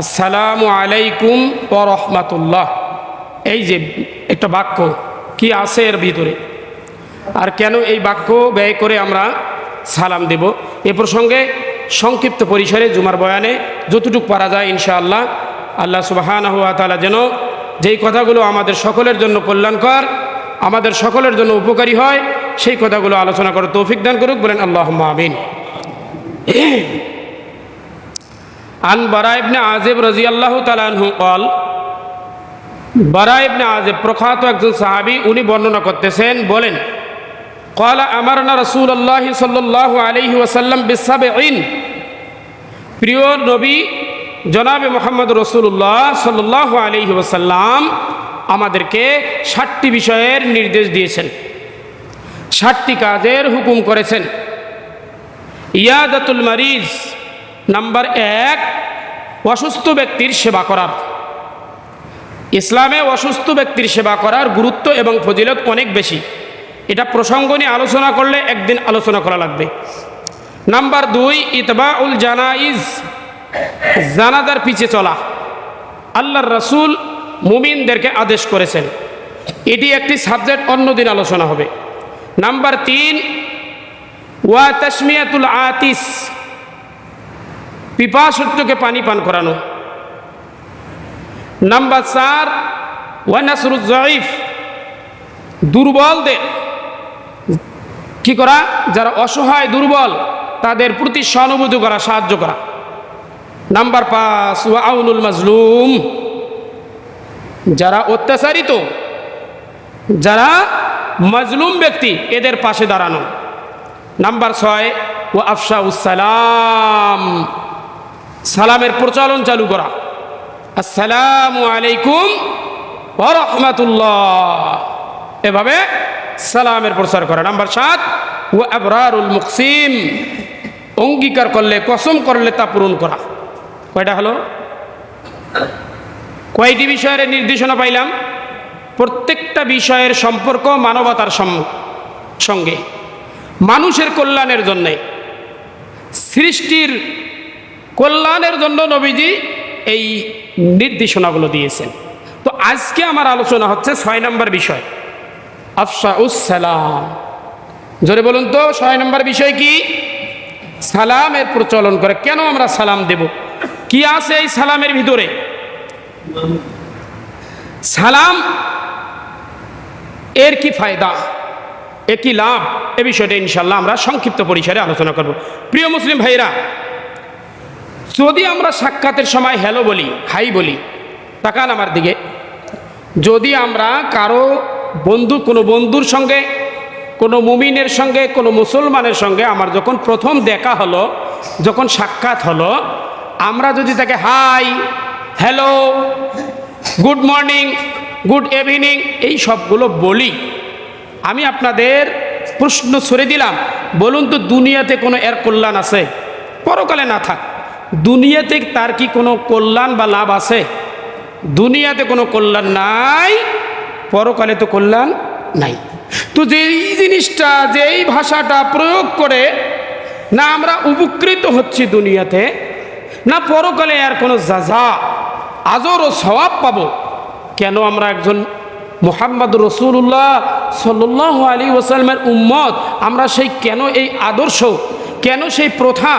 আসসালামু আলাইকুম রহমাতুল্লাহ। এই যে একটা বাক্য, কি আছে এর ভিতরে? আর কেন এই বাক্য ব্যয় করে আমরা সালাম দেব? এ প্রসঙ্গে সংক্ষিপ্ত পরিসরে জুমার বয়ানে যতটুকু পারা যায় ইনশাআল্লাহ, আল্লাহ সুবাহান হুয়া তালা যেন যেই কথাগুলো আমাদের সকলের জন্য কল্যাণকর, আমাদের সকলের জন্য উপকারী হয়, সেই কথাগুলো আলোচনা করে তৌফিক দান করুক, বলেন আল্লাহ আমিন। আন বারা ইবনে আজেব রাজি আল্লাহ তালানহু কল বারা ইবনে আজেব প্রখ্যাত একজন সাহাবি, উনি বর্ণনা করতেছেন, বলেন কল আমার না রসুল আল্লাহ সাল্লাহ আলহি ওসাল্লাম বিশ্বাবে ইন প্রিয় নবী জনাবে মোহাম্মদ রসুল্লাহ সাল্লাহ আলহি ওসাল্লাম আমাদেরকে ষাটটি বিষয়ের নির্দেশ দিয়েছেন। ষাটটি কাজের হুকুম করেছেন। ইয়াদাতুল মারিজ নাম্বার এক, অসুস্থ ব্যক্তির সেবা করার। ইসলামে অসুস্থ ব্যক্তির সেবা করার গুরুত্ব এবং ফজিলত অনেক বেশি। এটা প্রসঙ্গ নিয়ে আলোচনা করলে একদিন আলোচনা করা লাগবে। নাম্বার দুই, ইতবাউল জানাইজ, জানাজার পিছে চলা। আল্লাহর রসুল মুমিনদেরকে আদেশ করেছেন। এটি একটি সাবজেক্ট অন্যদিন আলোচনা হবে। নাম্বার তিন, ওয়া তসমিয়াতুল আতিস পিপাসত্বকে পানি পান করানো। নাম্বার চার, ওয়া নাসরুজ জয়ীফ দুর্বলদের কি করা? যারা অসহায়, দুর্বল, তাদের প্রতি সহানুভূতি করা, সাহায্য করা। নাম্বার পাঁচ আউনুল মাজলুম। যারা অত্যাচারিত, যারা মাজলুম ব্যক্তি, এদের পাশে দাঁড়ানো। নাম্বার ছয় ও আফসা সালাম। সালামের প্রচলন চালু করা। আসসালামু আলাইকুম রহমাতুল্লাহ। এভাবে সালামের প্রচার করা। নাম্বার সাত ও আবরারুল মুকসিম। অঙ্গীকার করলে, কসম করলে তা পূরণ করা। কয়টা হলো? কয়টি বিষয়ের নির্দেশনা পাইলাম? প্রত্যেকটা বিষয়ের সম্পর্ক মানবতার সঙ্গে। মানুষের কল্যাণের জন্যে। সৃষ্টির কল্যাণের জন্য নবীজি এই নির্দেশনাগুলো দিয়েছেন। তো আজকে আমার আলোচনা হচ্ছে ছয় নম্বর বিষয়। আফসা সালাম। জোরে বলুন তো, ছয় নম্বর বিষয় কি? সালামের প্রচলন করে। কেন আমরা সালাম দেব? কি আছে এই সালামের ভিতরে? সালাম এর কি ফায়দা? এ কি লাভ? এ বিষয়টা ইনশাল্লাহ আমরা সংক্ষিপ্ত পরিসরে আলোচনা করব। প্রিয় মুসলিম ভাইরা যদি আমরা সাক্ষাতের সময় হ্যালো বলি, হাই বলি, তাকান আমার দিকে। যদি আমরা কারও বন্ধু, কোনো বন্ধুর সঙ্গে, কোনো মুমিনের সঙ্গে, কোনো মুসলমানের সঙ্গে আমার যখন প্রথম দেখা হলো, যখন সাক্ষাৎ হলো, আমরা যদি তাকে hi, hello, good morning, good evening, এই সবগুলো বলি, আমি আপনাদের প্রশ্ন ছড়ে দিলাম। বলুন তো, দুনিয়াতে কোনো এর কল্যাণ আছে? পরকালে না থাক। দুনিয়াতে তার কি কোনো কল্যাণ বা লাভ আছে? দুনিয়াতে কোনো কল্যাণ নাই, পরকালে তো কল্যাণ নাই। তো যেই জিনিসটা, যেই ভাষাটা প্রয়োগ করে না আমরা উপকৃত হচ্ছি দুনিয়াতে, না পরকালে আর কোনো যাজা আজর ও সওয়াব পাবো। কেন আমরা একজন মোহাম্মদ রসুল্লাহ সাল্লাহ আলী ওসালমের উম্মত, আমরা সেই কেন এই আদর্শ, কেন সেই প্রথা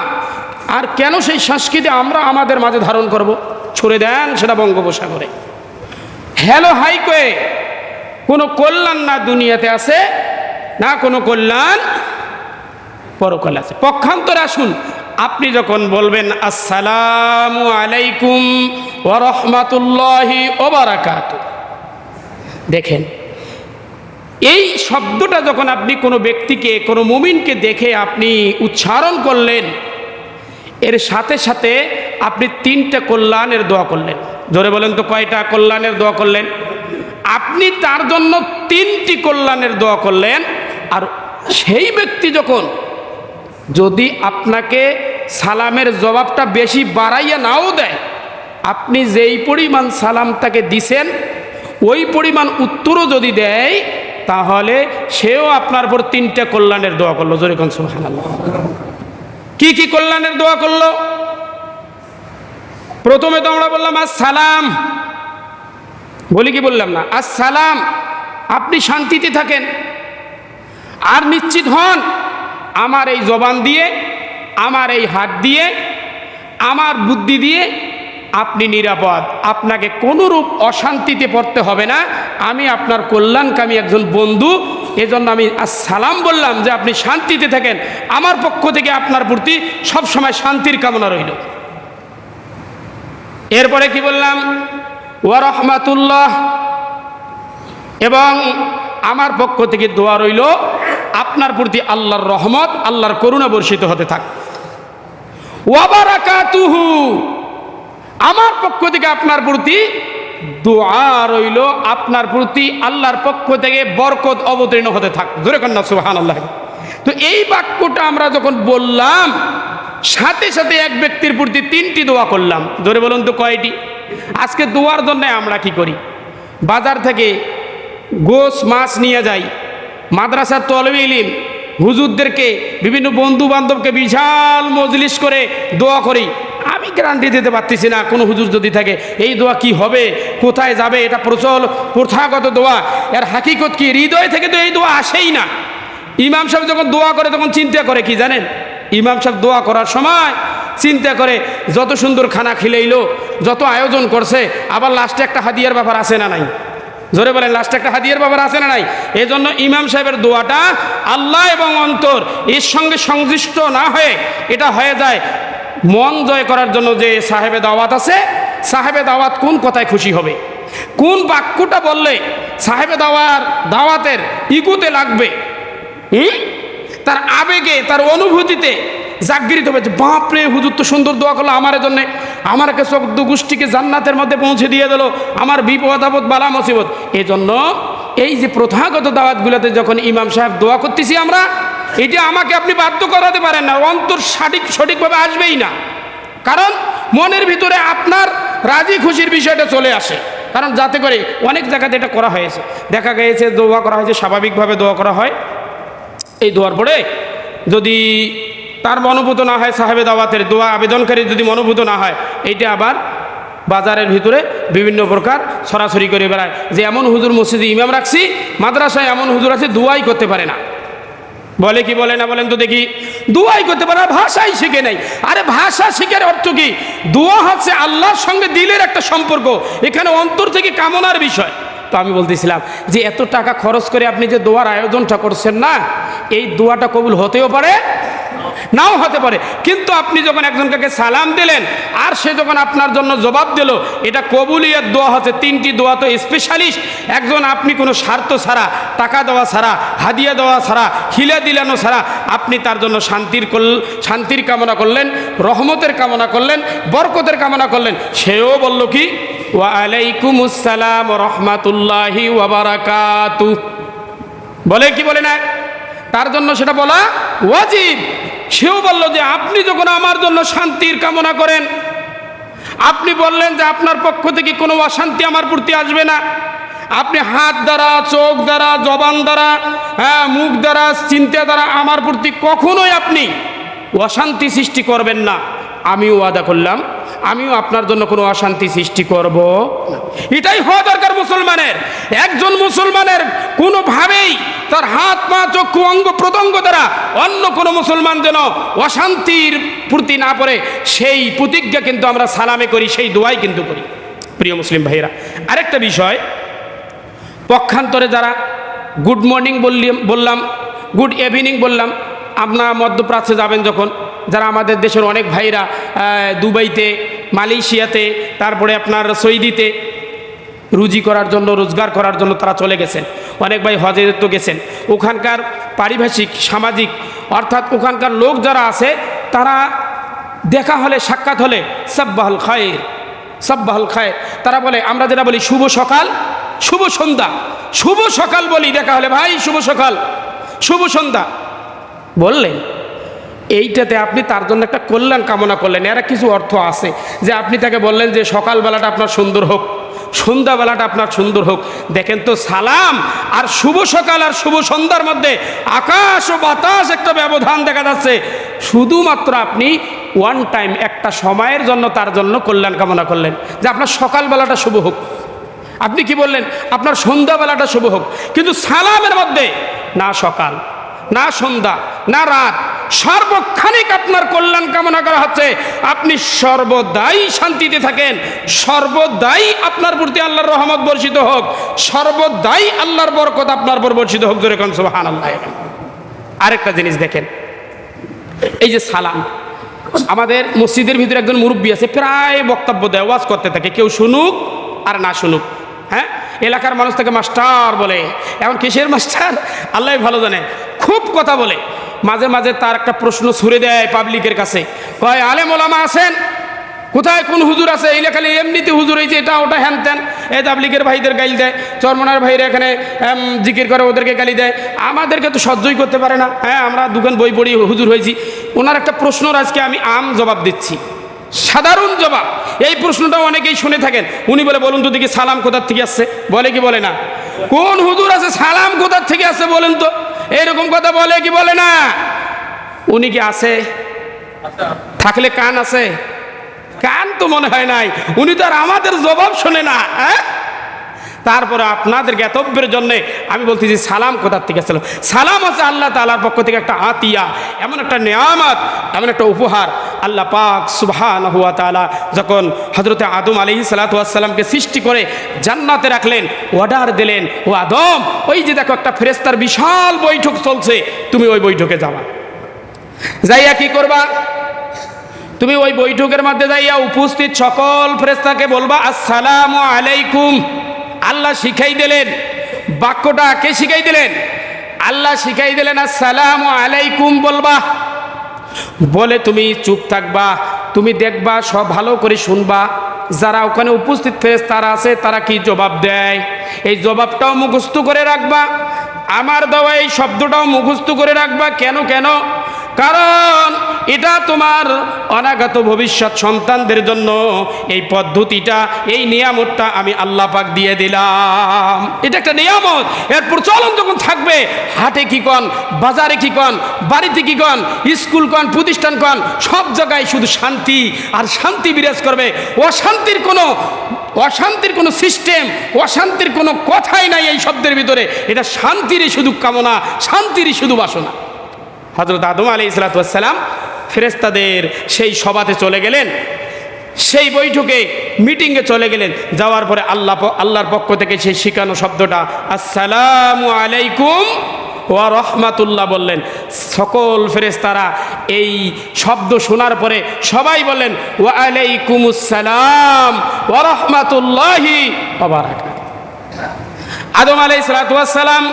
আর কেন সেই সংস্কৃতি আমরা আমাদের মাঝে ধারণ করব? ছুড়ে দেন সেটা বঙ্গোপসাগরে। হ্যালো, হাই কয়ে কোনো কল্যাণ না দুনিয়াতে আছে, না কোনো কল্যাণ পরকালে আছে। পক্ষান্তরে আসুন, আপনি যখন বলবেন, আসসালামু আলাইকুম ওরহমাতুল্লাহি ওবারাকাত দেখেন, এই শব্দটা যখন আপনি কোনো ব্যক্তিকে, কোনো মুমিনকে দেখে আপনি উচ্চারণ করলেন এর সাথে সাথে আপনি তিনটা কল্যাণের দোয়া করলেন। জোরে বলেন তো কয়টা কল্যাণের দোয়া করলেন? আপনি তার জন্য তিনটি কল্যাণের দোয়া করলেন, আর সেই ব্যক্তি যখন যদি আপনাকে সালামের জবাবটা বেশি বাড়াইয়া নাও দেয়, আপনি যেই পরিমাণ সালাম তাকে দিছেন, ওই পরিমাণ উত্তরও যদি দেয়, তাহলে সেও আপনার উপর তিনটা কল্যাণের দোয়া করল। জোরে কনসুম সুবহানাল্লাহ। কি কি কল্যাণের দোয়া করল? প্রথমে তো আমরা বললাম, আসসালাম। বলি কি বললাম না, আসসালাম। আপনি শান্তিতে থাকেন। আর নিশ্চিত হন, আমার এই জবান দিয়ে, আমার এই হাত দিয়ে, আমার বুদ্ধি দিয়ে আপনি নিরাপদ। আপনাকে কোনোরূপ অশান্তিতে পড়তে হবে না। আমি আপনার কল্যাণকামী একজন বন্ধু। এজন্য আমি সালাম বললাম যে আপনি শান্তিতে থাকেন। আমার পক্ষ থেকে আপনার প্রতি সবসময় শান্তির কামনা রইল। এরপরে কি বললাম? ওয়া রহমাতুল্লাহ। এবং আমার পক্ষ থেকে দোয়া রইল, আপনার প্রতি আল্লাহর রহমত, আল্লাহর করুণা বর্ষিত হতে থাক। ওয়াবারাকাতুহু আমার পক্ষ থেকে আপনার প্রতি দোয়া রইল, আপনার প্রতি আল্লাহর পক্ষ থেকে বরকত অবতীর্ণ হতে থাক। জোরে কন্যা সুহান আল্লাহ তো এই বাক্যটা আমরা যখন বললাম, সাথে সাথে এক ব্যক্তির প্রতি তিনটি দোয়া করলাম। ধরে বলুন তো কয়টি? আজকে দোয়ার জন্য আমরা কি করি? বাজার থেকে গোস মাছ নিয়ে যাই। মাদ্রাসার তলবে ইলিম, হুজুরদেরকে, বিভিন্ন বন্ধু বান্ধবকে বিশাল মজলিস করে দোয়া করি। আমি গ্যারান্টি দিতে পারতেছি না, কোনো হুজুর যদি থাকে, এই দোয়া কি হবে, কোথায় যাবে, এটা প্রচল, প্রথাগত দোয়া। এর হাকিকত কি? হৃদয় থেকে তো এই দোয়া আসেই না। ইমাম সাহেব যখন দোয়া করে, তখন চিন্তা করে কি জানেন? ইমাম সাহেব দোয়া করার সময় চিন্তা করে, যত সুন্দর খানা খিলাইলো, যত আয়োজন করছে, আবার লাস্টে একটা হাদিয়ার ব্যাপার আছে না নাই? জোরে বলেন লাস্টে একটা হাদিয়ার ব্যাপার আছে না নাই? এই জন্য ইমাম সাহেবের দোয়াটা আল্লাহ এবং অন্তর, এর সঙ্গে সংশ্লিষ্ট না হয়ে এটা হয়ে যায়। মন জয় করার জন্য যে সাহেবে দাওয়াত আছে, সাহেবে দাওয়াত কোন কথায় খুশি হবে? কোন বাক্যটা বললে সাহেবে দাওয়ার, দাওয়াতের ইকুতে লাগবে? হুম? তার আবেগে, তার অনুভূতিতে জাগৃত হয়েছে। বাপরে, হুজুর তো সুন্দর দোয়া করল আমার জন্য। আমার কাছে গোষ্ঠীকে জান্নাতের মধ্যে পৌঁছে দিয়ে দিল। আমার বিপদ, আপদ, বালা, মুসিবত। এই জন্য এই যে প্রথাগত দাওয়াতগুলোতে যখন ইমাম সাহেব দোয়া করতেছি আমরা এটা আমাকে আপনি বাধ্য করাতে পারেন না। অন্তর সঠিক সঠিকভাবে আসবেই না। কারণ মনের ভিতরে আপনার রাজি খুশির বিষয়টা চলে আসে। কারণ যাতে করে অনেক জায়গাতে এটা করা হয়েছে। দেখা গিয়েছে দোয়া করা হয়েছে, স্বাভাবিকভাবে দোয়া করা হয়। এই দোয়ার পরে যদি তার মনোভূত না হয় সাহেবে দাওয়াতের দোয়া আবেদনকারী যদি মনোভূত না হয়, এইটা আবার বাজারের ভিতরে বিভিন্ন প্রকার সরাসরি করে বেড়ায়। যে এমন হুজুর মসজিদে ইমাম রাখছি, মাদ্রাসায় এমন হুজুর আছে, দোয়াই করতে পারে না। বলে কি, বলে না, বলেন তো দেখি। দুয়াই করতে পারে ভাষাই শিখে নেই। আরে ভাষা শিখের অর্থ কি? দুয়া হচ্ছে আল্লাহর সঙ্গে দিলের একটা সম্পর্ক। এখানে অন্তর থেকে কামনার বিষয়। তো আমি বলতেছিলাম যে, এত টাকা খরচ করে আপনি যে দোয়ার আয়োজনটা করছেন না, এই দোয়াটা কবুল হতেও পারে নাও হতে পারে। কিন্তু আপনি যখন একজনকে সালাম দিলেন, আর সে যখন আপনার জন্য জবাব দিল, এটা কবুলিয়ার দোয়া হচ্ছে, তিনটি দোয়া তো স্পেশালিস্ট একজন আপনি কোনো স্বার্থ ছাড়া, টাকা দেওয়া ছাড়া, হাদিয়া দেওয়া ছাড়া হিলা দিলানো ছাড়া, আপনি তার জন্য শান্তির শান্তির কামনা করলেন, রহমতের কামনা করলেন, বরকতের কামনা করলেন। সেও বলল কি? ওয়ালাইকুম আসসালাম রহমাতুল্লাহি ওয়াবারাকাতু বলে কি বলে না তার জন্য সেটা বলা ওয়াজিব। সেও বলল যে আপনি যখন আমার জন্য শান্তির কামনা করেন, আপনি বললেন যে আপনার পক্ষ থেকে কোনো অশান্তি আমার প্রতি আসবে না। আপনি হাত দ্বারা, চোখ দ্বারা, জবান দ্বারা হ্যাঁ মুখ দ্বারা, চিন্তা দ্বারা আমার প্রতি কখনোই আপনি অশান্তি সৃষ্টি করবেন না। আমিও ওয়াদা করলাম আমিও আপনার জন্য কোনো অশান্তি সৃষ্টি করব। এটাই হওয়া দরকার মুসলমানের। একজন মুসলমানের কোনোভাবেই তার হাত, পা, চক্ষু, অঙ্গ, প্রত্যঙ্গ দ্বারা অন্য কোনো মুসলমান যেন অশান্তির প্রতি না পড়ে, সেই প্রতিজ্ঞা কিন্তু আমরা সালামে করি, সেই দোয়াই কিন্তু করি। প্রিয় মুসলিম ভাইরা আরেকটা বিষয়। পক্ষান্তরে যারা গুড মর্নিং বললাম বললাম গুড ইভিনিং বললাম আপনার মধ্যপ্রাচ্যে যাবেন যখন যারা আমাদের দেশের অনেক ভাইরা দুবাইতে, মালয়েশিয়াতে, তারপরে আপনার সৌদিতে রুজি করার জন্য, রোজগার করার জন্য তারা চলে গেছেন। অনেক ভাই হজে তো গেছেন। ওখানকার পারিভাষিক, সামাজিক, অর্থাৎ ওখানকার লোক যারা আছে, তারা দেখা হলে, সাক্ষাৎ হলে, সাব্বাহুল খায়ের সাব্বাহুল খায়ের। তারা বলে, আমরা যেটা বলি, শুভ সকাল, শুভ সন্ধ্যা। শুভ সকাল বলি, দেখা হলে, ভাই, শুভ সকাল, শুভ সন্ধ্যা। বললেন। এইটাতে আপনি তার জন্য একটা কল্যাণ কামনা করলেন। এরা কিছু অর্থ আছে যে আপনি তাকে বললেন যে সকালবেলাটা আপনার সুন্দর হোক, সন্ধ্যাবেলাটা আপনার সুন্দর হোক। দেখেন তো সালাম আর শুভ সকাল আর শুভ সন্ধ্যার মধ্যে আকাশ ও বাতাস একটা ব্যবধান দেখা যাচ্ছে। শুধুমাত্র আপনি ওয়ান টাইম একটা সময়ের জন্য তার জন্য কল্যাণ কামনা করলেন যে আপনার সকালবেলাটা শুভ হোক। আপনি কি বললেন? আপনার সন্ধ্যাবেলাটা শুভ হোক। কিন্তু সালামের মধ্যে, না সকাল। না সন্ধ্যা, না রাত, সর্বক্ষণিক আপনার কল্যাণ কামনা করা হচ্ছে। আপনি সর্বদাই শান্তিতে থাকেন, সর্বদাই আপনার প্রতি আল্লাহর রহমত বর্ষিত হোক, সর্বদাই আল্লাহর বরকত আপনার উপর বর্ষিত হোক কনসব হান আল্লাহ আরেকটা জিনিস দেখেন, এই যে সালাম, আমাদের মসজিদের ভিতরে একজন মুরব্বী আছে, প্রায় বক্তব্য দেয়, ওয়াজ করতে থাকে, কেউ শুনুক আর না শুনুক হ্যাঁ? এলাকার মানুষ তাকে মাস্টার বলে। এখন কিসের মাস্টার? আল্লাহ ভালো জানে। খুব কথা বলে। মাঝে মাঝে তার একটা প্রশ্ন ছুড়ে দেয় পাবলিকের কাছে। কয়, আলেম ওলামা আছেন? কোথায় কোন হুজুর আছে? এই খালি এমনিতে হুজুর হয়েছে এটা, ওটা হ্যান ত্যান। এই তাবলিগের ভাইদের গাইল দেয়। চরমনার ভাইরা এখানে জিকির করে, ওদেরকে গালি দেয়। আমাদেরকে তো সহ্যই করতে পারে না। হ্যাঁ আমরা দোকান বই পড়ি, হুজুর হয়েছি। ওনার একটা প্রশ্নর আজকে আমি আম জবাব দিচ্ছি। সাধারণ জবাব। এই প্রশ্নটা অনেকেই শুনে থাকেন। উনি বলে, বলুন তো দেখি সালাম কোথার থেকে আসছে? বলে কি বলে না। কোন হুজুর আছে? সালাম কোথার থেকে আসছে বলেন তো? এরকম কথা বলে কি বলে না? উনি কি আছে? থাকলে কান আছে? কান তো মনে হয় নাই। উনি তো আর আমাদের জবাব শোনে না হ্যাঁ? তারপরে আপনাদের জ্ঞাতব্যের জন্য আমি বলতেছি সালাম কোথার থেকে আসছিল সালাম আছে আল্লাহ তালার পক্ষ থেকে একটা আতিয়া, এমন একটা নেয়ামত, এমন একটা উপহার। আল্লাহ পাক সুবহান হুয়া তালা যখন হজরতে আদম আলি সালাতামকে সৃষ্টি করে জান্নাতে রাখলেন, অর্ডার দিলেন, ও আদম, ওই যে দেখো একটা ফেরেস্তার বিশাল বৈঠক চলছে, তুমি ওই বৈঠকে যাবা। যাইয়া কি করবা? তুমি ওই বৈঠকের মধ্যে যাইয়া উপস্থিত সকল ফেরেস্তাকে বলবা, আসসালামু আলাইকুম। আল্লাহ শিখাই দিলেন। বাক্যটা কে শিখাই দিলেন? আল্লাহ শিখাই দিলেন, আসসালামু আলাইকুম বলবা। বলে তুমি চুপ থাকবা, তুমি দেখবা, সব ভালো করে শুনবা। যারা ওখানে উপস্থিত ফেরেস তারা আছে, তারা কি জবাব দেয়? এই জবাবটাও মুখস্থ করে রাখবা। আমার দেওয়া এই শব্দটাও মুখস্থ করে রাখবা। কেন কেন? কারণ এটা তোমার অনাগত ভবিষ্যৎ সন্তানদের জন্য এই পদ্ধতিটা, এই নিয়ামতটা আমি আল্লাহ পাক দিয়ে দিলাম। এটা একটা নিয়ামত। এর প্রচলন যখন থাকবে, হাটে কি কন, বাজারে কি কন, বাড়িতে কি কন, স্কুল কন, প্রতিষ্ঠান কন, সব জায়গায় শুধু শান্তি আর শান্তি বিরাজ করবে। অশান্তির কোনো অশান্তির কোনো সিস্টেম অশান্তির কোনো কথাই নাই এই শব্দের ভিতরে। এটা শান্তিরই শুধু কামনা, শান্তিরই শুধু বাসনা। হজরত আদম আলি ইসলাতাম ফেরেস্তাদের সেই সভাতে চলে গেলেন। সেই বৈঠকে, মিটিংয়ে চলে গেলেন। যাওয়ার পরে আল্লাহ আল্লাহর পক্ষ থেকে সেই শিখানো শব্দটা, আসসালামু আলাইকুম ওয়া রহমাতুল্লাহ বললেন। সকল ফেরেস্তারা এই শব্দ শোনার পরে সবাই বললেন, ওয়া আলাইকুম আসসালাম ওয়া রহমাতুল্লাহি আদম আলাই সালাম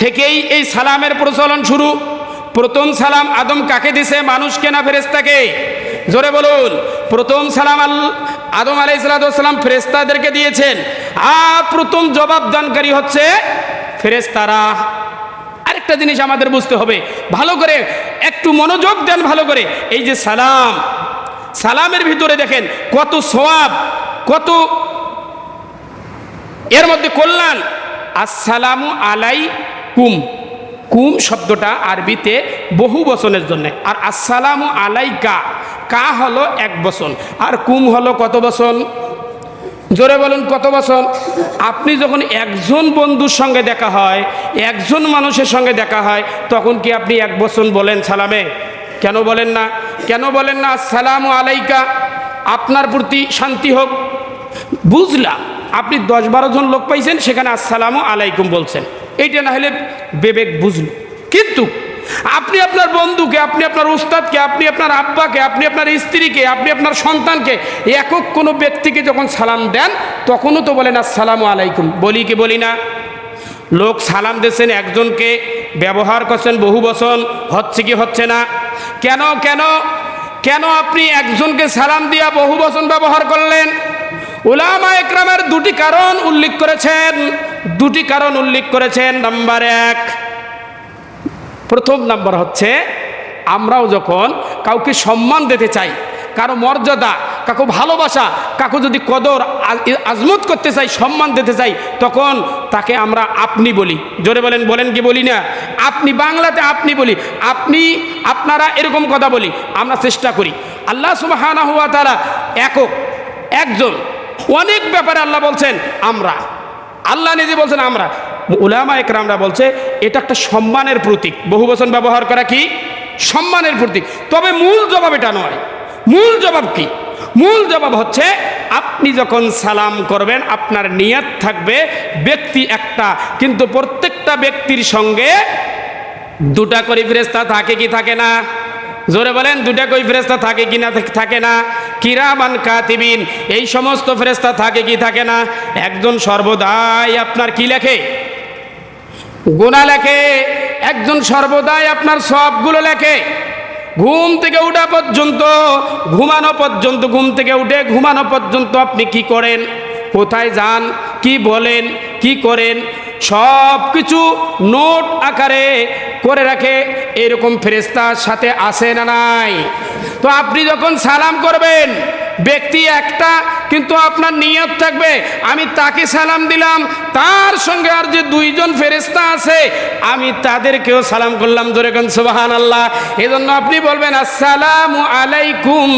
থেকেই এই সালামের প্রচলন শুরু। প্রথম সালাম আদম কাকে দিছে? মানুষকে না ফেরেস্তাকে জোরে বলুন। প্রথম সালাম আল আদম আলাই সালাম ফেরেস্তাদেরকে দিয়েছেন। আর প্রথম জবাবদানকারী হচ্ছে ফেরেস্তারা আরেকটা জিনিস আমাদের বুঝতে হবে। ভালো করে একটু মনোযোগ দেন ভালো করে। এই যে সালাম, সালামের ভিতরে দেখেন কত সোয়াব কত এর মধ্যে কল্যাণ। আসসালামু আলাই কুম কুম শব্দটা আরবিতে বহু বচনের জন্য। আর আসসালামু আলাইকা, কা হলো এক বচন। আর কুম হলো কত বচন? জোরে বলুন, কত বছর আপনি যখন একজন বন্ধুর সঙ্গে দেখা হয়, একজন মানুষের সঙ্গে দেখা হয়, তখন কি আপনি এক বচন বলেন সালামে? কেন বলেন না? কেন বলেন না আসসালামু আলাইকা, আপনার প্রতি শান্তি হোক? বুঝলাম, আপনি দশ বারো জন লোক পাইছেন, সেখানে আসসালামু আলাইকুম বলছেন। এইটা না হলে বিবেক বুঝলো। কিন্তু আপনি আপনার বন্ধুকে, আপনি আপনার উস্তাদকে, আপনি আপনার আব্বাকে, আপনি আপনার স্ত্রীকে, আপনি আপনার সন্তানকে একক কোনো ব্যক্তিকে যখন সালাম দেন, তখনও তো বলেন, আসসালামু আলাইকুম। বলি কি বলি না? লোক সালাম দিয়েছেন একজনকে, ব্যবহার করছেন বহু বছর হচ্ছে কি হচ্ছে না? কেন কেন কেন আপনি একজনকে সালাম দিয়া বহু বচন ব্যবহার করলেন? উলামা একরামের দুটি কারণ উল্লেখ করেছেন। দুটি কারণ উল্লেখ করেছেন। নাম্বার এক, প্রথম নাম্বার হচ্ছে, আমরাও যখন কাউকে সম্মান দিতে চাই, কারও মর্যাদা কাকু ভালোবাসা কাকু যদি কদর আজ- আজমত করতে চাই, সম্মান দিতে চাই, তখন তাকে আমরা আপনি বলি। জোরে বলেন বলেন কি বলি না? আপনি বাংলাতে আপনি বলি, আপনি, আপনারা এরকম কথা বলি, আমরা চেষ্টা করি। আল্লাহ সুবাহানা হুয়া তারা একক, একজন। অনেক ব্যাপারে আল্লাহ বলছেন, আমরা। আল্লাহ নিজে বলছেন, আমরা। উলামা একরামরা বলছে, এটা একটা সম্মানের প্রতীক। বহু বচন ব্যবহার করা কি? সম্মানের প্রতীক। তবে মূল জবাব এটা নয়। মূল জবাব কি? মূল জবাব হচ্ছে, আপনি যখন সালাম করবেন, আপনার নিয়ত থাকবে ব্যক্তি একটা, কিন্তু প্রত্যেকটা ব্যক্তির সঙ্গে দুটা করে ফেরেস্তা থাকে কি থাকে না? জোরে বলেন দুটা কই ফেরেস্তা থাকে কি না থাকে না? কিরামান কাতিবিন, এই সমস্ত ফেরেস্তা থাকে কি থাকে না? একজন সর্বদাই আপনার কি লেখে? গোনা লেখে। একজন সর্বদাই আপনার সবগুলো লেখে। ঘুম থেকে উঠা পর্যন্ত, ঘুমানো পর্যন্ত, ঘুম থেকে উঠে ঘুমানো পর্যন্ত আপনি কি করেন? কোথায় যান? কি বলেন? কি করেন? সব কিছু নোট আকারে করে রাখে, এরকম ফেরেস্তার সাথে আসে না নাই। তো আপনি যখন সালাম করবেন, ব্যক্তি একটা, কিন্তু আপনার নিয়ত থাকবে, আমি তাকে সালাম দিলাম, তার সঙ্গে আর যে দুইজন ফেরেস্তা আছে, আমি তাদেরকেও সালাম করলাম ধরে কেন সুবাহান আল্লাহ এজন্য আপনি বলবেন, আসসালামু আলাইকুম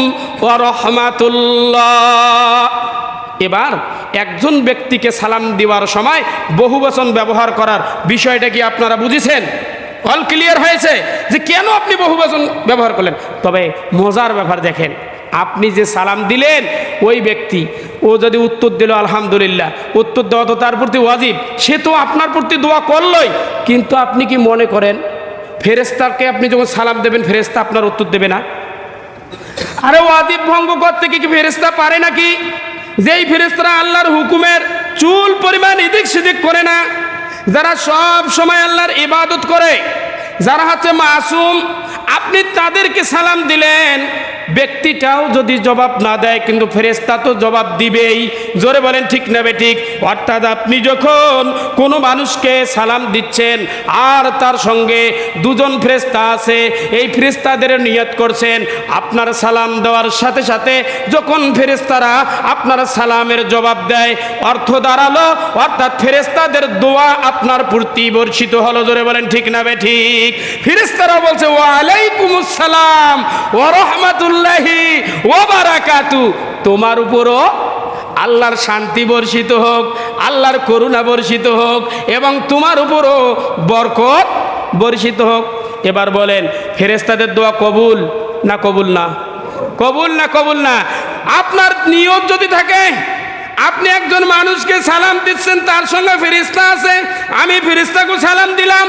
ও রহমাতুল্লাহ। এবার একজন ব্যক্তিকে সালাম দেওয়ার সময় বহু বচন ব্যবহার করার বিষয়টা কি আপনারা বুঝেছেন? অল ক্লিয়ার হয়েছে? যে কেন আপনি বহু বচন ব্যবহার করলেন? তবে মজার ব্যাপার দেখেন, আপনি যে সালাম দিলেন ওই ব্যক্তি, ও যদি উত্তর দিল, আলহামদুলিল্লাহ। উত্তর দেওয়া তো তার প্রতি ওয়াজিব, সে তো আপনার প্রতি দোয়া করলই। কিন্তু আপনি কি মনে করেন ফেরেস্তাকে আপনি যখন সালাম দেবেন ফেরেস্তা আপনার উত্তর দেবে না? আরে ওয়াজিব ভঙ্গ করতে কি ফেরেস্তা পারে নাকি? যেই ফেরেস্তারা আল্লাহর হুকুমের চুল, পরিমাণ এদিক সেদিক করে না, যারা সব সময় আল্লাহর ইবাদত করে, যারা হচ্ছে মাসুম, আপনি তাদেরকে সালাম দিলেন ব্যক্তিটাও যদি জবাব না দেয়, কিন্তু ফেরেস্তা তো জবাব দিবেই। জোরে বলেন, ঠিক নেবে ঠিক? অর্থাৎ আপনি যখন কোনো মানুষকে সালাম দিচ্ছেন, আর তার সঙ্গে দুজন ফেরেস্তা আছে, এই ফেরেস্তাদের নিয়ত করছেন, আপনার সালাম দেওয়ার সাথে সাথে যখন ফেরেস্তারা আপনার সালামের জবাব দেয়, অর্থ দাঁড়াল, অর্থাৎ ফেরেস্তাদের দোয়া আপনার প্রতি বর্ষিত হলো। জোরে বলেন, ঠিক না বে, ঠিক? ফেরেস্তারা বলছে ওয়ালাইকুম আসসালাম ও রহমাতুল্লাহি ও বারাকাতু। তোমার উপরও আল্লাহর শান্তি বর্ষিত হোক, আল্লাহর করুণা বর্ষিত হোক এবং তোমার উপরও বরকত বর্ষিত হোক। এবার বলেন ফেরেস্তাদের দোয়া কবুল না কবুল না? কবুল না কবুল না? আপনার নিয়ত যদি থাকে, আপনি একজন মানুষকে সালাম দিচ্ছেন, তার সঙ্গে ফেরিস্তা আছে, আমি ফেরিস্তাকে সালাম দিলাম।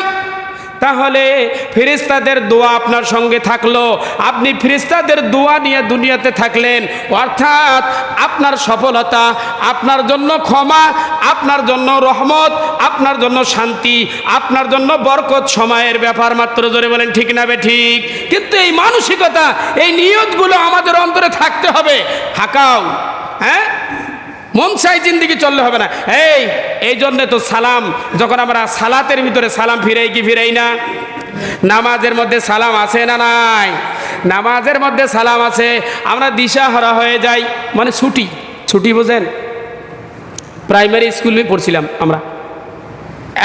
তাহলে ফেরিস্তাদের দোয়া আপনার সঙ্গে থাকল। আপনি ফেরিস্তাদের দোয়া নিয়ে দুনিয়াতে থাকলেন। অর্থাৎ আপনার সফলতা, আপনার জন্য ক্ষমা, আপনার জন্য রহমত, আপনার জন্য শান্তি, আপনার জন্য বরকত সময়ের ব্যাপার মাত্র জোরে বলেন, ঠিক না ঠিক? কিন্তু এই মানসিকতা, এই নিয়তগুলো আমাদের অন্তরে থাকতে হবে। হাকাও হ্যাঁ? মন চাই জিন্দিগি চললে হবে না। এই এই জন্যে তো সালাম, যখন আমরা সালাতের ভিতরে সালাম ফিরাই কি ফিরাই না? নামাজের মধ্যে সালাম আছে না নাই? নামাজের মধ্যে সালাম আছে, আমরা দিশাহারা হয়ে যাই মানে ছুটি ছুটি বোঝেন? প্রাইমারি স্কুলে পড়ছিলাম আমরা।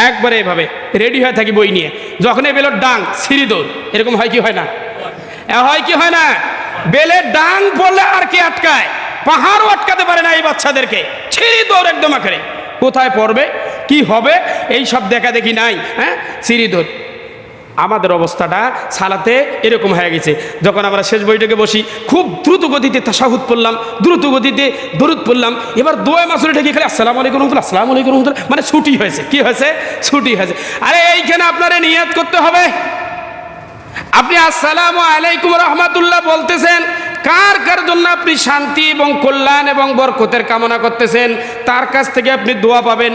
একবারে এভাবে, রেডি হয়ে থাকি বই নিয়ে। যখন বেলোর ডাং, সিঁড়ি দৌড় এরকম হয় কি হয় না? হয় কি হয় না? বেলের ডাং পড়লে আর কে আটকায়? পাহাড়ও আটকাতে পারে না এই বাচ্চাদেরকে। ছিঁড়ি দৌড় একদম আখড়ে কোথায় পড়বে? কি হবে? এই সব দেখা দেখি নাই হ্যাঁ? সিঁড়ি দৌড়। আমাদের অবস্থাটা সালাতে এরকম হয়ে গেছে। যখন আমরা শেষ বইটাকে বসি, খুব দ্রুত গতিতে তাসাহুদ পড়লাম দ্রুত গতিতে দরুদ পড়লাম। এবার দোয়া মাসুরে ঢেকে খালি, আসসালামু আলাইকুম রহমতুল্লাহ, আসসালামু আলাইকুম রহমতুল্লাহ। মানে ছুটি হয়েছে। কি হয়েছে? ছুটি হয়েছে। আরে এইখানে আপনারে নিয়াত করতে হবে। আপনি আসসালামু আলাইকুম রহমাতুল্লাহ বলতেছেন কার কার জন্য আপনি শান্তি এবং কল্যাণ এবং বরকতের কামনা করতেছেন? তার কাছ থেকে আপনি দোয়া পাবেন।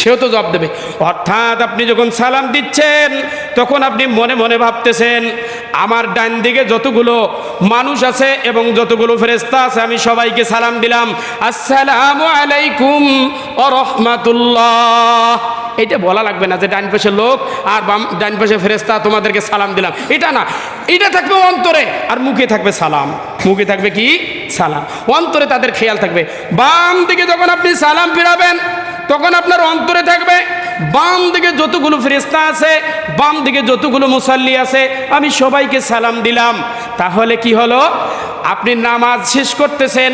সেও তো জবাব দেবে। অর্থাৎ আপনি যখন সালাম দিচ্ছেন, তখন আপনি মনে মনে ভাবতেছেন, আমার ডান দিকে যতগুলো মানুষ আছে এবং যতগুলো ফেরেস্তা আছে, আমি সবাইকে সালাম দিলাম। আসসালামু আলাইকুম ও রহমাতুল্লাহ এটা বলা লাগবে না যে ডান পাশে লোক আর বাম, ডান পাশে ফেরেস্তা তোমাদেরকে সালাম দিলাম। এটা না, এটা থাকবে অন্তরে আর মুখে থাকবে সালাম। মুখে থাকবে কি? সালাম। অন্তরে তাদের খেয়াল থাকবে। বাম দিকে যখন আপনি সালাম ফিরাবেন, তখন আপনার অন্তরে থাকবে বাম দিকে যতগুলো ফেরেস্তা আছে, বাম দিকে যতগুলো মুসাল্লি আছে, আমি সবাইকে সালাম দিলাম। তাহলে কি হলো? আপনি নামাজ শেষ করতেছেন,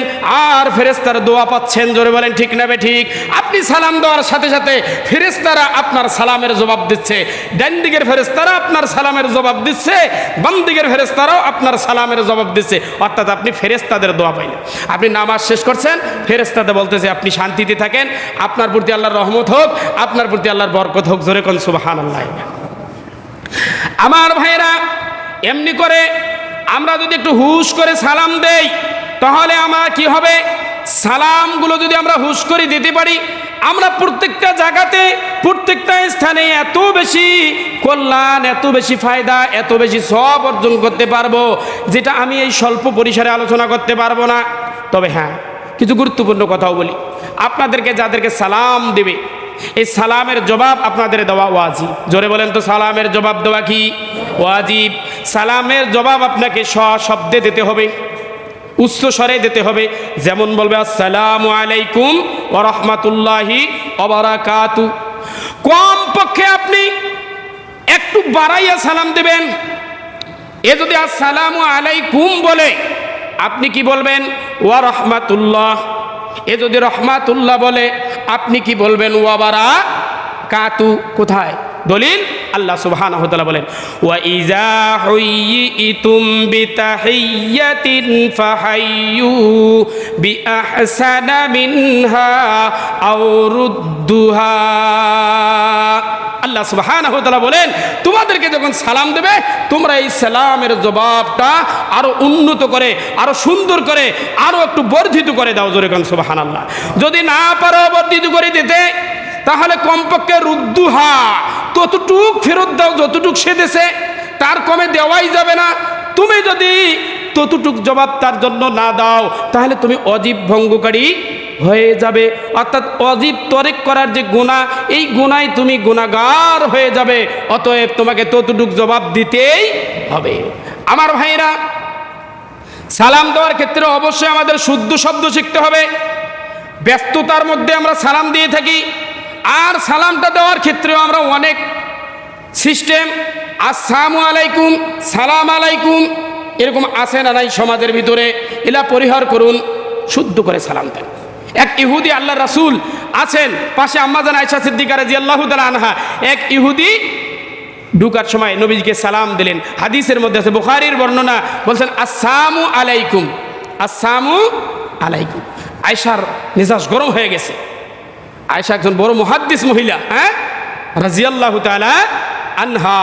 আর ফেরেস্তার দোয়া পাচ্ছেন, জোরে বলেন, ঠিক নেবে ঠিক? আপনি সালাম দেওয়ার সাথে সাথে ফেরেস্তারা আপনার সালামের জবাব দিচ্ছে। ডান দিকের ফেরেস্তারা আপনার সালামের জবাব দিচ্ছে, বাম দিকের ফেরেস্তারাও আপনার সালামের জবাব দিচ্ছে। অর্থাৎ আপনি ফেরেস্তাদের দোয়া পাইলেন। আপনি নামাজ শেষ করছেন ফেরেস্তাতে বলতেছে, আপনি শান্তিতে থাকেন, আপনার প্রতি আল্লাহর রহমত হোক, আপনার প্রতি আল্লাহর বরকত হোক, জোরে কোন সুবাহান আল্লাহ আমার ভাইরা এমনি করে আমরা যদি একটু হুশ করে সালাম দেই, তাহলে আমার কি হবে? সালামগুলো যদি আমরা হুশ করে দিতে পারি, আমরা প্রত্যেকটা জায়গাতে, প্রত্যেকটা স্থানে এত বেশি কল্যাণ, এত বেশি ফায়দা, এত বেশি সব অর্জন করতে পারব, যেটা আমি এই স্বল্প পরিসরে আলোচনা করতে পারব না। তবে হ্যাঁ কিছু গুরুত্বপূর্ণ কথাও বলি। আপনাদেরকে, যাদেরকে সালাম দেবে এই সালামের জবাব আপনাদের দেওয়া ওয়াজিব। জোরে বলেন তো, সালামের জবাব দেওয়া কি? ওয়াজিব। সালামের জবাব আপনাকে শব্দে দিতে হবে উচ্চ স্বরে দিতে হবে। যেমন বলবে, আসসালামু আলাইকুম ও রহমাতুল্লাহি অবরাকাতু কম পক্ষে আপনি একটু বাড়াইয়া সালাম দেবেন। এ যদি আসসালামু আলাইকুম বলে, আপনি কি বলবেন? ওয়া রহমাতুল্লাহ। এ যদি রহমাতুল্লাহ বলে আপনি কি বলবেন ওয়াবারা কাতু কোথায়? দলিল? আল্লাহ সুবহানাহু ওয়া বলেন, ওয়া ইজা হুইয়িতুম বিতাহিয়াতিন ফাহাইয়ু বিআহসানা মিনহা আও আল্লাহ তাআলা বলেন, তোমাদেরকে যখন সালাম দেবে, তোমরা এই সালামের জবাবটা আরও উন্নত করে, আরও সুন্দর করে, আরও একটু বর্ধিত করে দাও জোরে কান সুবহানাল্লাহ। যদি না পারো বর্ধিত করে দিতে তাহলে কমপক্ষে রুদ্দুহা ততটুক ফেরত দাও, যতটুক সে দেশে, তার কমে দেওয়াই যাবে না। তুমি যদি ততটুক জবাব তার জন্য না দাও, তাহলে তুমি অজীব ভঙ্গকারী হয়ে যাবে। অর্থাৎ অজীব তরেক করার যে গুণা, এই গুণায় তুমি গুণাগার হয়ে যাবে। অতএব তোমাকে ততটুক জবাব দিতেই হবে। আমার ভাইরা, সালাম দেওয়ার ক্ষেত্রে অবশ্যই আমাদের শুদ্ধ শব্দ শিখতে হবে। ব্যস্ততার মধ্যে আমরা সালাম দিয়ে থাকি। আর সালামটা দেওয়ার ক্ষেত্রেও আমরা অনেক সিস্টেম, আসসালামু আলাইকুম, সালাম আলাইকুম, এরকম আছে না নাই সমাজের ভিতরে, এলা পরিহার করুন, শুদ্ধ করে সালাম দেন। এক ইহুদি আল্লাহ রাসূল আছেন, পাশে আম্মাজান আয়সা সিদ্দিকা রাজি আল্লাহ আনহা। এক ইহুদি ঢুকার সময় নবীজিকে সালাম দিলেন। হাদিসের মধ্যে আছে, বুখারির বর্ণনা, বলছেন আসসালামু আলাইকুম আসসালামু আলাইকুম। আয়সার মেজাজ গরম হয়ে গেছে। আয়সা একজন বড় মুহাদ্দিস মহিলা হ্যাঁ? রাজিয়াল্লাহ তালা আনহা।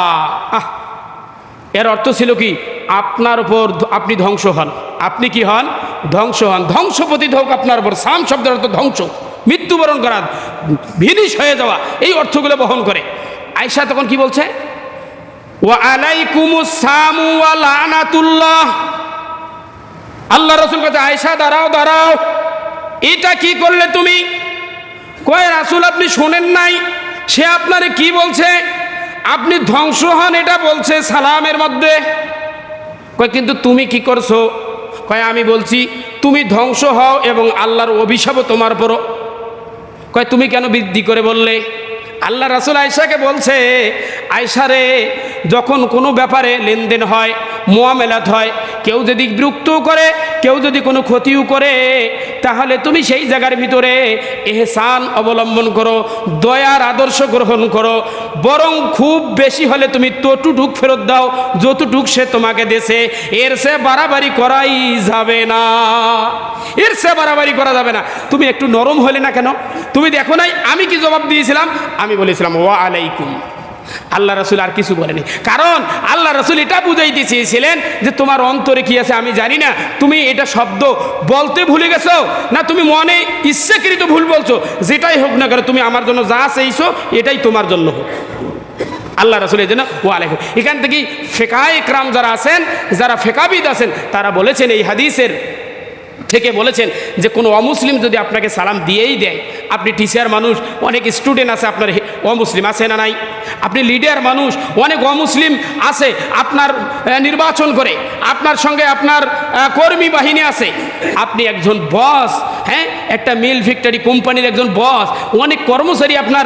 এর অর্থ ছিল কি? আপনার উপর আপনি ধ্বংস হন। আপনি কি হন? ধ্বংস হন। ধ্বংসপতি হোক আপনার উপর। সাম শব্দের অর্থ ধ্বংস। মৃত্যুবরণ করা ভিনিশ হয়ে যাওয়া। এই অর্থগুলো বহন করে। আয়সা তখন কি বলছে? আল্লাহ রসুল কাছে আয়সা দাঁড়াও দাঁড়াও। এটা কি করলে তুমি? কয়, রাসুল আপনি শোনেন নাই? সে আপনারে কি বলছে? আপনি ধ্বংস হন, এটা বলছে সালামের মধ্যে। কয়, কিন্তু তুমি কি করছ? কয়, আমি বলছি, তুমি ধ্বংস হও এবং আল্লাহর অভিশাপও তোমার পরও কয়, তুমি কেন বৃদ্ধি করে বললে? আল্লাহ রাসুল আয়সাকে বলছে আয়সারে যখন কোনো ব্যাপারে লেনদেন হয়, মোয়ামেলাত হয়, কেউ যদি বিরক্ত করে, কেউ যদি কোনো ক্ষতিও করে, তাহলে তুমি সেই জায়গার ভিতরে এহসান অবলম্বন করো, দয়ার আদর্শ গ্রহণ করো। বরং খুব বেশি হলে তুমি ততটুক ফেরত দাও, যতটুক সে তোমাকে দেশে এর সে বাড়াবাড়ি করাই যাবে না। এর সে বাড়াবাড়ি করা যাবে না। তুমি একটু নরম হলে না কেন? তুমি দেখো নাই, আমি কি জবাব দিয়েছিলাম? আমি বলেছিলাম, ওয়া আলাইকুম। আল্লাহ রসুল আর কিছু বলেনি। কারণ আল্লাহ রসুল এটা বুঝাইতে চেয়েছিলেন যে তোমার অন্তরে কি আছে আমি জানি না। তুমি এটা শব্দ বলতে ভুলে গেছো? না, তুমি মনে ইচ্ছাকৃত ভুল বলছো? যেটাই হোক না কেন, তুমি আমার জন্য যা চাইছো, এটাই তোমার জন্য হোক। আল্লাহ রসুল এই জন্য ও আলাইকুম। এখান থেকে ফেকায় ক্রাম যারা আছেন, যারা ফেকাবিদ আছেন, তারা বলেছেন এই হাদিসের থেকে বলেছেন যে কোনো অমুসলিম যদি আপনাকে সালাম দিয়েই দেয়, আপনি টিচার মানুষ, অনেক স্টুডেন্ট আছে আপনার অমুসলিম আছে না নাই? আপনি লিডার মানুষ, অনেক অমুসলিম আছে আপনার নির্বাচন করে, আপনার সঙ্গে আপনার কর্মী বাহিনী আছে। আপনি একজন বস হ্যাঁ একটা মিল ফ্যাক্টরি কোম্পানির একজন বস, অনেক কর্মচারী আপনার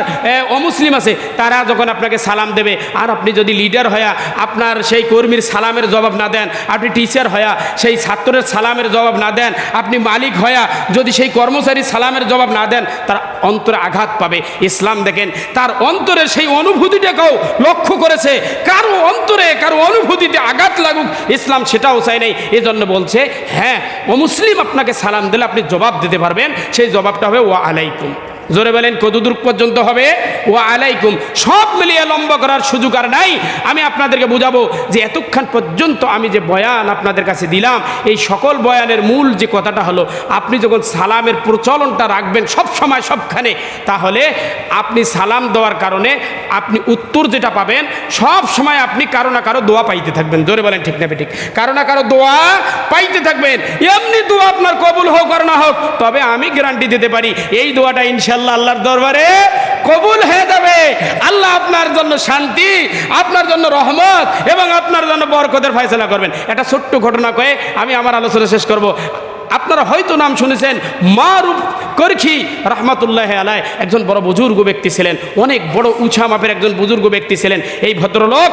অমুসলিম আছে, তারা যখন আপনাকে সালাম দেবে, আর আপনি যদি লিডার হয়া আপনার সেই কর্মীর সালামের জবাব না দেন, আপনি টিচার হয়া সেই ছাত্রের সালামের জবাব না দেন, আপনি মালিক হয়া যদি সেই কর্মচারীর সালামের জবাব না দেন, তার অন্তরে আঘাত পাবে। ইসলাম দেখেন, তার অন্তরের সেই অনুভূতিটাকেও লক্ষ্য করেছে। কারও অন্তরে, কারও অনুভূতিতে আঘাত লাগুক, ইসলাম সেটাও চাই নাই। এজন্য বলছে হ্যাঁ অমুসলিম আপনাকে সালাম দিলে আপনি জবাব দিতে পারবেন সেই জবাবটা হবে ওয়া আলাইকুম। জোরে বলেন, কতদূর পর্যন্ত হবে? ও আলাইকুম। সব মিলিয়ে লম্বা করার সুযোগ আর নাই। আমি আপনাদেরকে বুঝাবো যে এতক্ষণ পর্যন্ত আমি যে বয়ান আপনাদের কাছে দিলাম, এই সকল বয়ানের মূল যে কথাটা হলো, আপনি যখন সালামের প্রচলনটা রাখবেন সব সময় সবখানে, তাহলে আপনি সালাম দেওয়ার কারণে আপনি উত্তর যেটা পাবেন, সব সময় আপনি কারও না কারও দোয়া পাইতে থাকবেন। জোরে বলেন, ঠিক না ঠিক কারও না কারও দোয়া পাইতে থাকবেন। এমনি দোয়া আপনার কবুল হোক আর না হোক, তবে আমি গ্যারান্টি দিতে পারি, এই দোয়াটা ইনশাল্লাহ আল্লাহর দরবারে কবুল হয়ে যাবে। আল্লাহ আপনার জন্য শান্তি, আপনার জন্য রহমত এবং আপনার জন্য বরকতের ফয়সলা করবেন। একটা ছোট্ট ঘটনা কয়ে আমি আমার আলোচনা শেষ করব। আপনারা হয়তো নাম শুনেছেন মারুফ করখি রহমাতুল্লাহ আলাই একজন বড় বুজুর্গ ব্যক্তি ছিলেন, অনেক বড় উঁচা মাপের একজন বুজুর্গ ব্যক্তি ছিলেন। এই ভদ্রলোক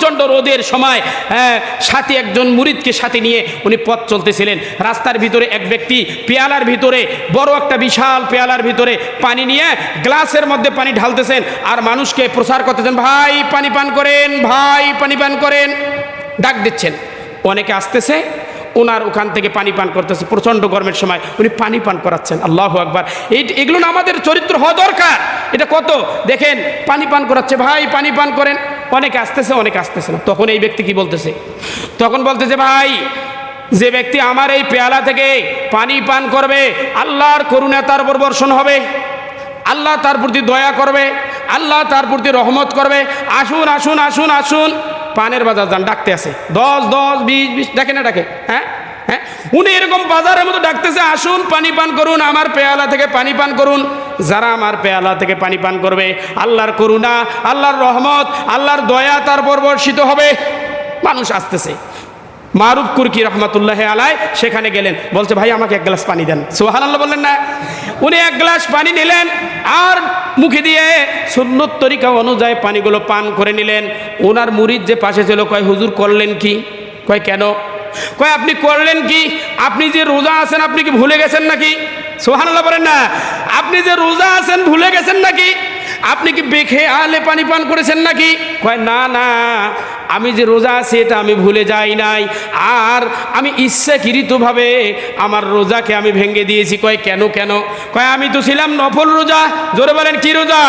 প্রচণ্ড রোদের সময় হ্যাঁ, সাথে একজন মুরিদকে সাথে নিয়ে উনি পথ চলতেছিলেন। রাস্তার ভিতরে এক ব্যক্তি পেয়ালার ভিতরে বড় একটা বিশাল পেয়ালার ভিতরে পানি নিয়ে গ্লাসের মধ্যে পানি ঢালতেছেন আর মানুষকে প্রচার করতেছেন ভাই পানি পান করেন ভাই পানি পান করেন। ডাক দিচ্ছেন। অনেকে আসতেছে ওনার ওখান থেকে পানি পান করতেছে প্রচণ্ড গরমের সময়। উনি পানি পান করাচ্ছেন আল্লাহ আকবার। এই এগুলো আমাদের চরিত্র হওয়া দরকার। এটা কত? দেখেন পানি পান করাচ্ছে ভাই পানি পান করেন। অনেকে আসতেছে অনেকে আসতেছে না। তখন এই ব্যক্তি কি বলতেছে? তখন বলতেছে, ভাই, যে ব্যক্তি আমার এই পেয়ালা থেকে পানি পান করবে, আল্লাহর করুণা তার উপর বর্ষণ হবে। আল্লাহ তার প্রতি দয়া করবে, আল্লাহ তার প্রতি রহমত করবে। আসুন আসুন আসুন আসুন। পানের বাজার যান, ডাকতে আসে। দশ দশ, বিশ বিশ, ডাকে না, ডাকে। হ্যাঁ? হ্যাঁ? উনি এরকম বাজারের মতো ডাকতেছে, আসুন, পানি পান করুন, আমার পেয়ালা থেকে পানি পান করুন। যারা আমার পেয়ালা থেকে পানি পান করবে, আল্লাহর করুণা, আল্লাহর রহমত, আল্লাহর দয়া তার পর বর্ষিত হবে। মানুষ আসতেছে। মারুফ কুরকি রহমতুল্লাহ আলাই সেখানে গেলেন। বলছে, ভাই, আমাকে এক গ্লাস পানি দেন। সোহান আল্লাহ বললেন, না। উনি এক গ্লাস পানি নিলেন আর মুখে দিয়ে সুন্নত তরিকা অনুযায়ী পানিগুলো পান করে নিলেন। ওনার মুরিদ যে পাশে ছিল, কয়, হুজুর, করলেন কি? কয়, কেন? কয়, আপনি করলেন কি? আপনি যে রোজা আছেন, আপনি কি ভুলে গেছেন নাকি? সোহান আল্লাহ বলেন না। আপনি যে রোজা আছেন, ভুলে গেছেন নাকি? আপনি কি বেখে আলে পানি পান করেছেন নাকি? কয়, না না, আমি যে রোজা আছি, এটা আমি ভুলে যাই নাই। আর আমি ইচ্ছাকৃতভাবে আমার রোজাকে আমি ভেঙে দিয়েছি। কয়, কেন কেন? কয়, আমি তো ছিলাম নফল রোজা। জোরে বলেন, কি রোজা?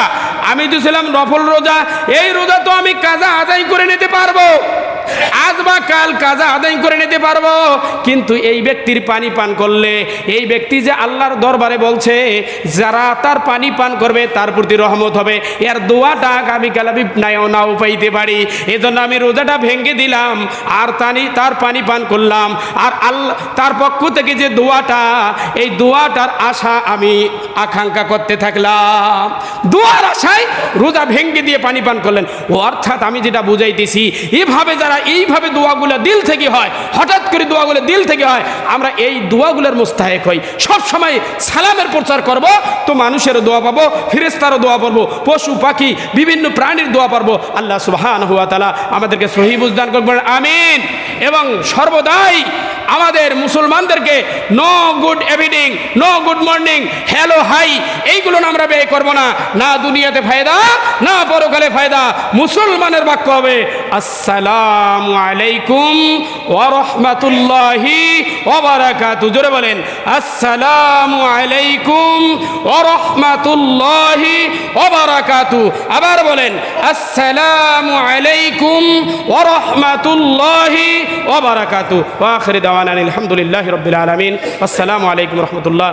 আমি তো ছিলাম নফল রোজা। এই রোজা তো আমি কাজা আদায় করে নিতে পারব। আজ বা কাল কাজা আদায় করে নিতে পারব। কিন্তু এই ব্যক্তির পানি পান করলে, এই ব্যক্তি যে আল্লাহর দরবারে বলছে, যারা তার পানি পান করবে, তার প্রতি রহমত হবে। এর দোয়াটা আগামীকাল আমি নাও নাও পাইতে পারি। এজন্য আমি রোজাটা ভেঙে দিলাম, আর তানি তার পানি পান করলাম। আর আল্লাহ তার পক্ষ থেকে যে দোয়াটা, এই দোয়াটার আশা আমি আকাঙ্ক্ষা করতে থাকলাম। দোয়ার আশায় রোজা ভেঙে দিয়ে পানি পান করলেন। অর্থাৎ আমি যেটা বুঝাইতেছি, এভাবে যারা এইভাবে দোয়াগুলো দিল থেকে হয়, হঠাৎ করে দোয়াগুলো দিল থেকে হয়, আমরা এই দোয়াগুলোর মুস্তাহেক হই। সব সময় সালামের প্রচার করব, তো মানুষেরও দোয়া পাবো ফিরেস্তারও দোয়া পাবো পশু, পাখি, বিভিন্ন প্রাণীর দোয়া পাবো আল্লাহ সুবহান হুয়া তালা আমাদেরকে সহি বুঝদান করবেন আমিন। এবং সর্বদাই আমাদের মুসলমানদেরকে no good evening no good morning hello hi এইগুলো আমরা ব্যয় করব না। না দুনিয়াতে ফায়দা, না পরকালে ফায়দা। মুসলমানের বাক্য হবে, আসসালাম আলাইকুম ওয়া রাহমাতুল্লাহি ওয়া বারাকাতু। জোরে বলেন, আসসালামু আলাইকুম ওয়া রাহমাতুল্লাহি ওয়া বারাকাতু। আবার বলেন, আসসালামু আলাইকুম ওয়া রাহমাতুল্লাহি ওয়া বারাকাতু। ওয়া আখির দাওয়ানা আলহামদুলিল্লাহ রবিল আলমিন। আসসালামু আলাইকুম রহমতুল্লাহ।